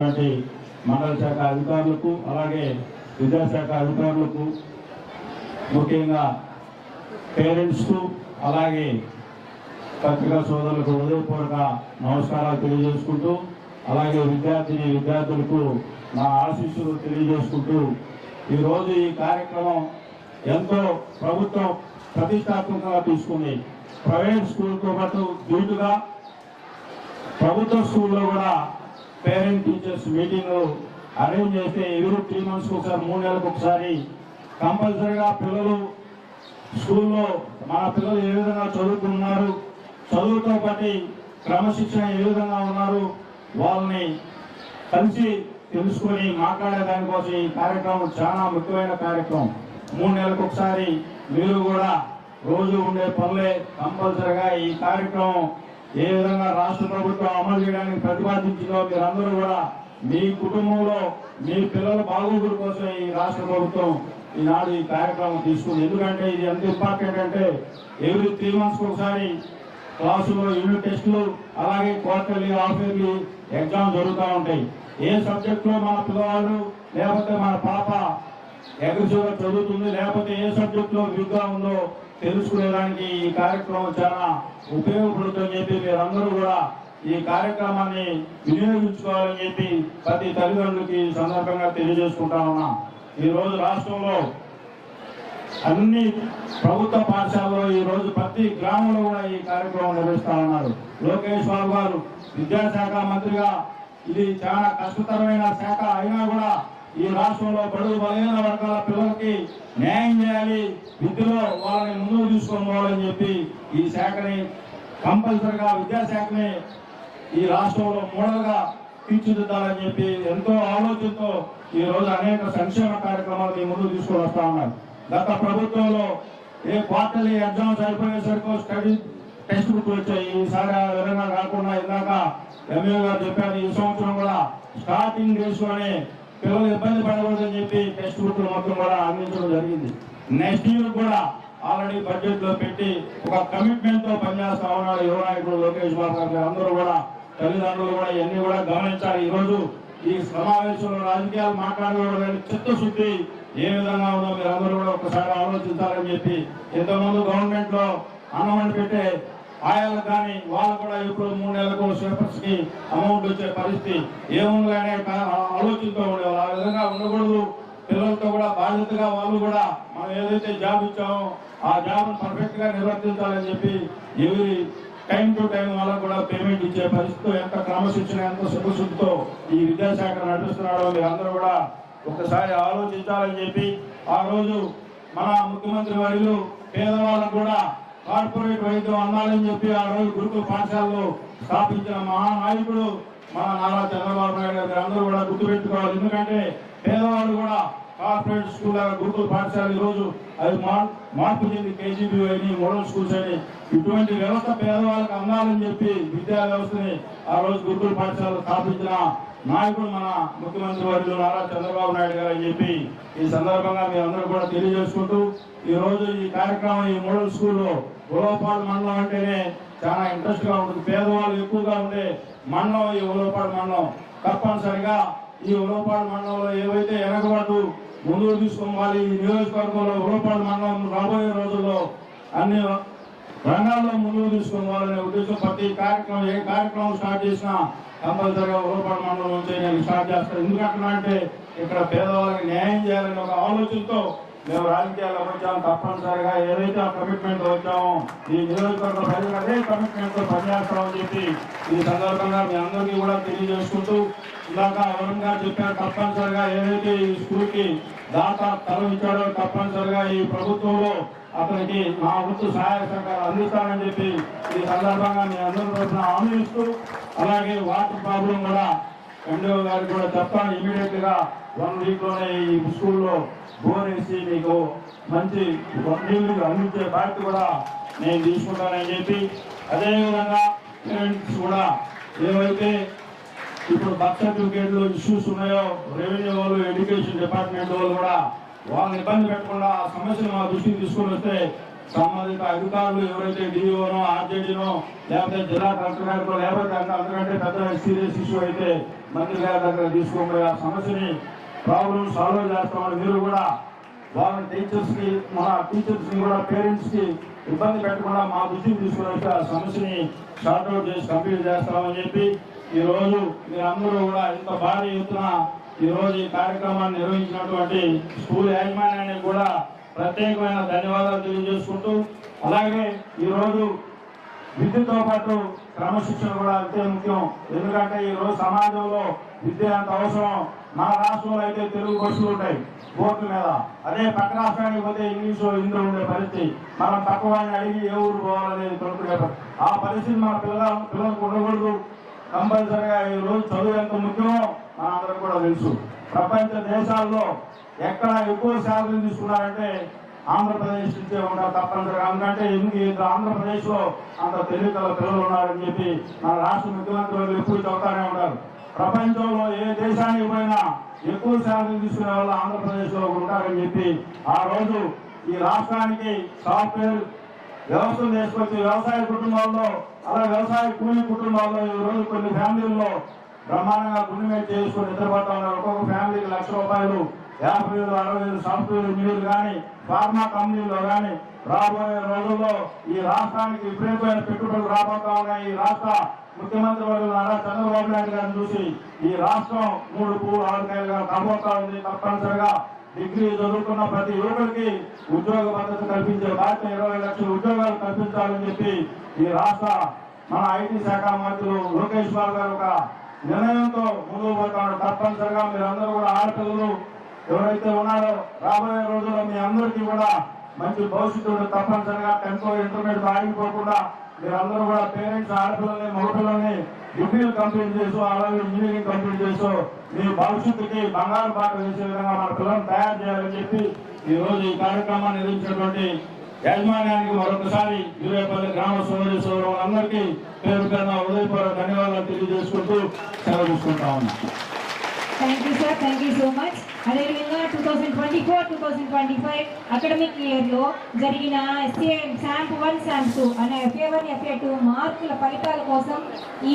మండల శాఖ అధికారులకు అలాగే విద్యాశాఖ అధికారులకు ముఖ్యంగా పేరెంట్స్కు అలాగే పత్రికా సోదరులకు హృదయపూర్వక నమస్కారాలు తెలియజేసుకుంటూ అలాగే విద్యార్థిని విద్యార్థులకు నా ఆశీస్సులు తెలియజేసుకుంటూ ఈరోజు ఈ కార్యక్రమం ఎంతో ప్రభుత్వం ప్రతిష్టాత్మకంగా తీసుకుంది. ప్రైవేట్ స్కూల్తో పాటు ధీటుగా ప్రభుత్వ స్కూల్లో కూడా పేరెంట్ టీచర్స్ మీటింగ్ అరేంజ్ చేస్తే ఎవరు త్రీ మంత్స్కి ఒకసారి మూడు నెలలకు ఒకసారి. కంపల్సరీగా పిల్లలు స్కూల్లో మన పిల్లలు ఏ విధంగా చదువుకున్నారు చదువుతో పాటు క్రమశిక్షణ ఏ విధంగా ఉన్నారు వాళ్ళని కలిసి తెలుసుకొని మాట్లాడే దానికోసం ఈ కార్యక్రమం చాలా ముఖ్యమైన కార్యక్రమం. మూడు నెలలకు ఒకసారి మీరు కూడా రోజు ఉండే పనులే కంపల్సరిగా ఈ కార్యక్రమం ఏ విధంగా రాష్ట్ర ప్రభుత్వం అమలు చేయడానికి ప్రతిపాదించిందో మీరందరూ కూడా మీ కుటుంబంలో మీ పిల్లల బాగోగుల కోసం ఈ రాష్ట్ర ప్రభుత్వం ఈనాడు ఈ కార్యక్రమం తీసుకుంది. ఎందుకంటే ఇది ఎంత ఇంపార్టెంట్ అంటే ఎవ్రీ త్రీ మంత్స్ ఒకసారి క్లాసులో యూనిట్ టెస్టులు అలాగే క్వార్టర్లీ హాఫ్ ఇయర్లీ ఎగ్జామ్ జరుగుతూ ఉంటాయి. ఏ సబ్జెక్టులో మన పిల్లవాళ్ళు లేకపోతే మన పాప అగ్రెసివ్ చదువుతుంది లేకపోతే ఏ సబ్జెక్టులో లో ఉందో తెలుసుకునేదానికి ఈ కార్యక్రమం చాలా ఉపయోగపడుతుందని చెప్పి మీరందరూ కూడా ఈ కార్యక్రమాన్ని వినియోగించుకోవాలని చెప్పి ప్రతి తల్లిదండ్రులకి సందర్భంగా తెలియజేసుకుంటా ఉన్నాం. ఈ రోజు రాష్ట్రంలో అన్ని ప్రభుత్వ పాఠశాలలో ఈ రోజు ప్రతి గ్రామంలో కూడా ఈ కార్యక్రమం నిర్వహిస్తా ఉన్నారు. లోకేష్ బాబు గారు విద్యాశాఖ మంత్రిగా ఇది చాలా కష్టతరమైన శాఖ అయినా కూడా ఈ రాష్ట్రంలో బడుగు బలహీన వర్గాల పిల్లలకి న్యాయం చేయాలి. విద్యలో వాళ్ళని ముందుకు తీసుకొని పోవాలని చెప్పి ఈ శాఖని కంపల్సరిగా విద్యాశాఖని ఈ రాష్ట్రంలో మూడలుగా తీర్చిదిద్దాలని చెప్పి ఎంతో ఆలోచనతో ఈ రోజు అనేక సంక్షేమ కార్యక్రమాలు మీ ముందు తీసుకొని వస్తా ఉన్నారు. గత ప్రభుత్వంలో ఏ క్వార్టర్లీ ఎగ్జామ్స్ అయిపోయేసరికి స్టడీ టెక్స్ట్ బుక్ వచ్చాయి. ఈసారి ఆ విధంగా కాకుండా ఇందాక ఎంఏ గారు చెప్పారు ఈ సంవత్సరం కూడా స్టార్టింగ్ డేస్ పిల్లలు ఇబ్బంది పడకూడదని చెప్పి టెక్స్ట్ బుక్లు మొత్తం కూడా అందించడం జరిగింది. నెక్స్ట్ ఇయర్ కూడా ఆల్రెడీ బడ్జెట్లో పెట్టి ఒక కమిట్మెంట్తో పనిచేస్తా ఉన్నాడు యువ నాయకుడు లోకేష్ బాబు గారు. అందరూ కూడా తల్లిదండ్రులు కూడా ఇవన్నీ కూడా గమనించాలి. ఈ రోజు ఈ సమావేశంలో రాజకీయాలు మాట్లాడకూడదని చిత్తశుద్ధి ఏ విధంగా ఉందో మీరు అందరూ కూడా ఒకసారి ఆలోచించాలని చెప్పి ఇంతకుముందు గవర్నమెంట్లో అన్నం పెట్టే ఆయాలకు కానీ వాళ్ళు కూడా ఇప్పుడు మూడు నెలలకు స్వీపర్స్కి అమౌంట్ వచ్చే పరిస్థితి ఏముంది అనే ఆలోచనతో ఉండేవాళ్ళు. ఆ విధంగా ఉండకూడదు. పిల్లలతో కూడా బాధ్యతగా వాళ్ళు కూడా మనం ఏదైతే జాబ్ ఇచ్చామో ఆ జాబ్ పర్ఫెక్ట్గా నిర్వర్తించాలని చెప్పి ఎవరి టైం టు టైం వాళ్ళకు కూడా పేమెంట్ ఇచ్చే పరిస్థితి ఎంత క్రమశిక్షణ ఎంత సుఖశుద్ధితో ఈ విద్యాశాఖ నడిపిస్తున్నాడో మీరందరూ అందరూ కూడా ఒకసారి ఆలోచించాలని చెప్పి ఆ రోజు మన ముఖ్యమంత్రి వర్యులు పేదవాళ్ళకు కూడా కార్పొరేట్ వైద్యం అందాలని చెప్పి ఆ రోజు గురుకుల పాఠశాలలో స్థాపించిన మహానాయకుడు మన నారా చంద్రబాబు నాయుడు గారు. అందరూ కూడా గుర్తుపెట్టుకోవాలి. ఎందుకంటే పేదవాళ్ళు కూడా కార్పొరేట్ స్కూల్ గురుకుల పాఠశాల ఈ రోజు అది మార్పు చెంది కేజీబీ అని మోడల్ స్కూల్స్ అని ఇటువంటి వ్యవస్థ పేదవాళ్ళకి అందాలని చెప్పి విద్యా వ్యవస్థని ఆ రోజు గురుకుల పాఠశాల స్థాపించిన నాయకుడు మన ముఖ్యమంత్రి వర్యులు నారా చంద్రబాబు నాయుడు గారు అని చెప్పి ఈ సందర్భంగా మీ అందరూ కూడా తెలియజేసుకుంటూ ఈ రోజు ఈ కార్యక్రమం ఈ మోడల్ స్కూల్లో ఉలవపాడు మండలం అంటేనే చాలా ఇంట్రెస్ట్గా ఉంటుంది. పేదవాళ్ళు ఎక్కువగా ఉండే మండలం ఈ ఉలవపాడు మండలం. తప్పనిసరిగా ఈ ఉలవపాడు మండలంలో ఏవైతే ఎనకబడ్డు ముందుకు తీసుకోవాలి ఈ నియోజకవర్గంలో ఉలవపాడు మండలం రాబోయే రోజుల్లో అన్ని రంగాల్లో ముందుకు తీసుకోవాలనే ఉద్దేశం ప్రతి కార్యక్రమం ఏ కార్యక్రమం స్టార్ట్ చేసినా కంపల్సరిగా ఉలవపాడు మండలం నుంచి నేను స్టార్ట్ చేస్తాను. ఎందుకంటున్నా అంటే ఇక్కడ పేదవాళ్ళకి న్యాయం చేయాలనే ఒక ఆలోచనతో మేము రాజకీయాల్లోకి వచ్చాము తప్పనిసరిగా ఏదైతే కమిట్మెంట్ వచ్చామో ఈ నియోజకవర్గ ప్రజలు అదే కమిట్మెంట్ పనిచేస్తామని చెప్పి ఈ సందర్భంగా మీ అందరికీ కూడా తెలియజేసుకుంటూ ఇందాక ఎవరంగా చెప్పారు తప్పనిసరిగా ఏదైతే ఈ స్కూల్కి దాత తరం ఇచ్చాడో తప్పనిసరిగా ఈ ప్రభుత్వంలో అతనికి నా వంతు సహాయ సహకారం అందిస్తానని చెప్పి ఈ సందర్భంగా మీ అందరి తరఫున హామీ ఇస్తూ అలాగే వాటర్ ప్రాబ్లం కూడా ఎండిఓ గారికి కూడా చెప్తాను ఇమీడియట్గా వన్ వీక్లోనే ఈ స్కూల్లో బోర్ వేసి మీకు మంచి వన్ వీక్ అందించే బాధ్యత కూడా నేను తీసుకుంటానని చెప్పి అదేవిధంగా పేరెంట్స్ కూడా ఏవైతే ఇప్పుడు బర్త్ సర్టిఫికేట్లు ఇష్యూస్ ఉన్నాయో రెవెన్యూ వాళ్ళు ఎడ్యుకేషన్ డిపార్ట్మెంట్ వాళ్ళు కూడా వాళ్ళని ఇబ్బంది పెట్టకుండా ఆ సమస్యను మా దృష్టికి తీసుకొని వస్తే సంబంధిత అధికారులు ఎవరైతే డిఓనో ఆర్జేడీనో లేకపోతే జిల్లా కలెక్టర్ గారితో లేకపోతే అంత అంతకంటే పెద్ద సీరియస్ ఇష్యూ అయితే మంత్రి గారి దగ్గర తీసుకోండి ఆ సమస్యని ప్రాబ్లం సాల్వ్ చేస్తామని మీరు కూడా వాళ్ళ టీచర్స్కి మన టీచర్స్ కూడా పేరెంట్స్కి ఇబ్బంది పెట్టకుండా మా దృష్టికి తీసుకుని వచ్చి ఆ సమస్యని షార్ట్అవుట్ చేసి కంప్లీట్ చేస్తామని చెప్పి ఈరోజు మీరందరూ కూడా ఇంత భారీ ఎత్తున ఈరోజు ఈ కార్యక్రమాన్ని నిర్వహించినటువంటి స్కూల్ యాజమాన్యానికి కూడా ప్రత్యేకమైన ధన్యవాదాలు తెలియజేసుకుంటూ అలాగే ఈ రోజు విద్యతో పాటు క్రమశిక్షణ కూడా అంతే ముఖ్యం. ఎందుకంటే ఈ రోజు సమాజంలో విద్య అంత అవసరం. మన రాష్ట్రంలో అయితే తెలుగు బస్సులు ఉంటాయి బోర్డు మీద. అదే పక్క రాష్ట్రానికి పోతే ఇంగ్లీషు హిందీ ఉండే పరిస్థితి. మనం తక్కువ అడిగి ఏ ఊరు పోవాలనేది కొనుక్కునే ఆ పరిస్థితి మన పిల్లల పిల్లలకు ఉండకూడదు. కంపల్సరిగా ఈ రోజు చదువు ఎంత ముఖ్యమో మన కూడా తెలుసు. ప్రపంచ దేశాల్లో ఎక్కడ ఎక్కువ శాలరీ తీసుకున్నారంటే ఆంధ్రప్రదేశ్ నుంచే ఉంటారు తప్పనిసరిగా. ఎందుకంటే ఎందుకు ఈ ఆంధ్రప్రదేశ్లో అంత తెలివితల పిల్లలు ఉన్నారని చెప్పి మన రాష్ట్ర ముఖ్యమంత్రి వాళ్ళు ఎప్పుడు చెబుతానే ఉంటారు. ప్రపంచంలో ఏ దేశానికి పోయినా ఎక్కువ శాలరీ తీసుకునే వాళ్ళు ఆంధ్రప్రదేశ్లో ఉంటారని చెప్పి ఆ రోజు ఈ రాష్ట్రానికి సాఫ్ట్వేర్ వ్యవస్థను తీసుకొచ్చి వ్యవసాయ కుటుంబాల్లో అలా వ్యవసాయ కూలి కుటుంబాల్లో ఈ రోజు కొన్ని ఫ్యామిలీల్లో బ్రహ్మాండంగా గుండె మీద చేసుకొని నిద్రపడతా ఉన్నారు. ఒక్కొక్క ఫ్యామిలీకి లక్ష రూపాయలు యాభై వేలు అరవై వేలు సాఫ్ట్వేర్ ఇంజనీర్లు కానీ ఫార్మా కంపెనీలో కానీ రాబోయే రోజుల్లో ఈ రాష్ట్రానికి విపరీతమైన పెట్టుబడులు రాబోతా ఉన్నాయి. ఈ రాష్ట్ర ముఖ్యమంత్రి వారు నారా చంద్రబాబు నాయుడు గారిని చూసి ఈ రాష్ట్రం మూడు పూలు ఆరుకాయలుగా కాబోతా ఉంది తప్పనిసరిగా. డిగ్రీ చదువుకున్న ప్రతి యువకుడికి ఉద్యోగ భద్రత కల్పించే బాధ్యత ఇరవై లక్షల ఉద్యోగాలు కల్పించాలని చెప్పి ఈ రాష్ట్ర మన ఐటీ శాఖ మంత్రులు లోకేష్ బాబు గారు ఒక నిర్ణయంతో ముందుకు పోతాడు తప్పనిసరిగా మీరందరూ కూడా ఆడపిల్లలు ఎవరైతే ఉన్నారో రాబోయే రోజుల్లో మీ అందరికీ కూడా మంచి భవిష్యత్తు తప్పనిసరిగా టెన్త్ ఇంటర్మీడియట్ ఆగిపోకుండా మీరందరూ కూడా పేరెంట్స్ ఆడపిల్లల్ని మగపిల్లల్ని డిగ్రీలు కంప్లీట్ చేసు అలాగే ఇంజనీరింగ్ కంప్లీట్ చేసు మీ భవిష్యత్తుకి బంగారు పాట వేసే విధంగా మన పిల్లల్ని తయారు చేయాలని చెప్పి ఈ రోజు ఈ కార్యక్రమాన్ని నిర్వహించినటువంటి యాజమాన్యానికి మరొకసారి యూరేపల్లి గ్రామ సోదరి సోదరులందరికీ పేరు పేరున ఉదయపూర్వక ధన్యవాదాలు తెలియజేసుకుంటూ సెలవు తీసుకుంటా ఉన్నా. Thank you sir thank you so much అదేవిధంగా two thousand twenty four two thousand twenty five academic ఇయర్లో జరిగిన ఎస్ఏ శాంప్ వన్ శాంప్ టూ అనే ఎఫ్ఏ వన్ ఎఫ్ఏ టూ మార్కుల ఫలితాల కోసం ఈ